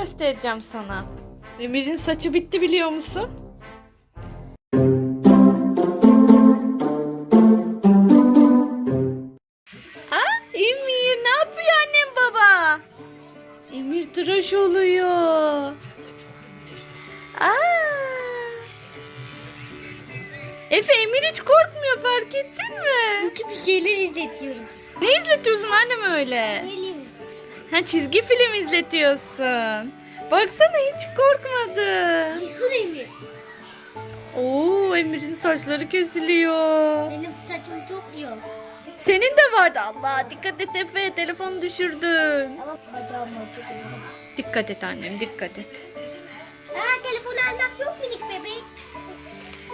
göstereceğim sana. Emir'in saçı bitti biliyor musun? Aa, Emir ne yapıyor annem baba? Emir tıraş oluyor. Aa. Efe Emir hiç korkmuyor fark ettin mi? Çünkü bir şeyler izletiyoruz. Ne izletiyorsun annem öyle? Geliyoruz. Ha çizgi film izletiyorsun. Baksana hiç korkmadı. Cesur Emir. Oo Emir'in saçları kesiliyor. Benim saçım çok yok. Senin de vardı Allah dikkat et Efe telefonu düşürdün. Ama bacağım acıyor. Dikkat et annem dikkat et. Aa telefonu almak yok minik bebek.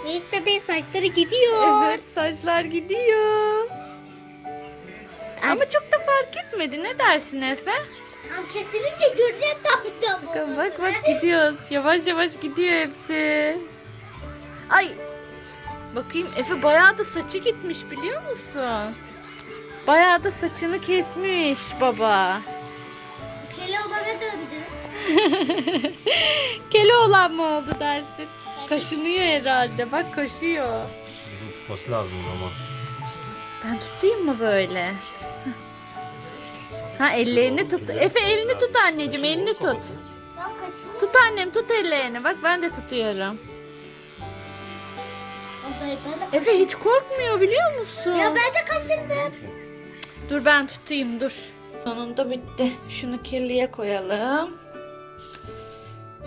Minik bebeğin saçları gidiyor. Evet saçlar gidiyor. Ama çok fark etmedi ne dersin Efe? Tam kesilince göreceğiz tabii tabii. Bakın bak bak gidiyor. Yavaş yavaş gidiyor hepsi. Ay. Bakayım Efe bayağı da saçı gitmiş biliyor musun? Bayağı da saçını kesmiş baba. Keloğlan'a döndü. Keloğlan mı oldu dersin? Kaşınıyor herhalde. Bak kaşıyor. Sıkması lazım ama. Ben tutayım mı böyle? Ha ellerini tut. Efe elini tut anneciğim elini tut. Tut annem tut ellerini. Bak ben de tutuyorum. Efe hiç korkmuyor biliyor musun? Ya ben de kaşındım. Dur ben tutayım dur. Sonunda bitti. Şunu kirliye koyalım.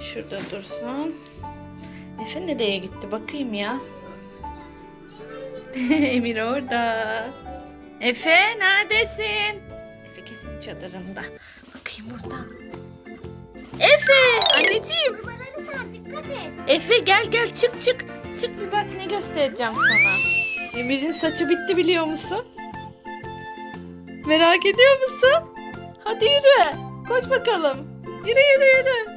Şurada dursun. Efe nereye gitti bakayım ya. Emir orada. Efe neredesin? Efe kesin çadırında. Bakayım burada. Efe anneciğim. Buraları var dikkat et. Efe gel gel çık çık. Çık bir bak ne göstereceğim sana. Emir'in saçı bitti biliyor musun? Merak ediyor musun? Hadi yürü. Koş bakalım. Yürü yürü yürü.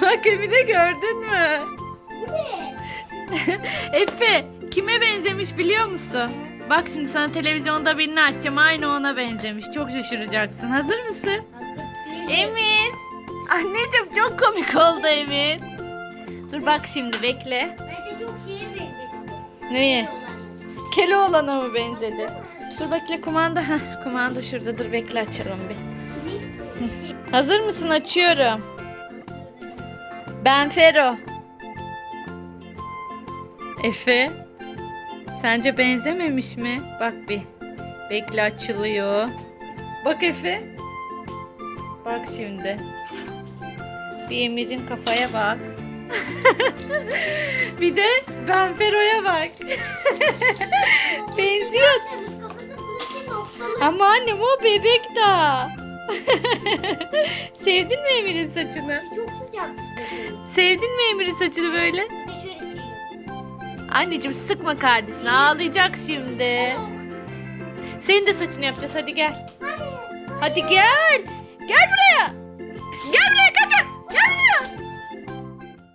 Bak Emir'i gördün mü? Bu ne? Efe kime benzemiş biliyor musun? Bak şimdi sana televizyonda birini açacağım. Aynı ona benzemiş. Çok şaşıracaksın. Hazır mısın? Emir. Anneciğim çok komik oldu Emir. Dur bak şimdi bekle. Bence çok şeye benziyor. Neye? Keloğlan'a mı benzedi? Dur bekle kumanda. Heh, kumanda şurada. Dur bekle açalım bir. Hazır mısın? Açıyorum. Ben Fero. Efe. Sence benzememiş mi? Bak bir. Bekle açılıyor. Bak Efe. Bak şimdi. Bir Emir'in kafaya bak. bir de ben Fero'ya bak. Benziyor. Ama annem o bebek daha. Sevdin mi Emir'in saçını? Çok sıcak. Sevdin mi Emir'in saçını böyle? Anneciğim sıkma kardeşini ağlayacak şimdi. Senin de saçını yapacağız hadi gel. Hadi gel. Gel buraya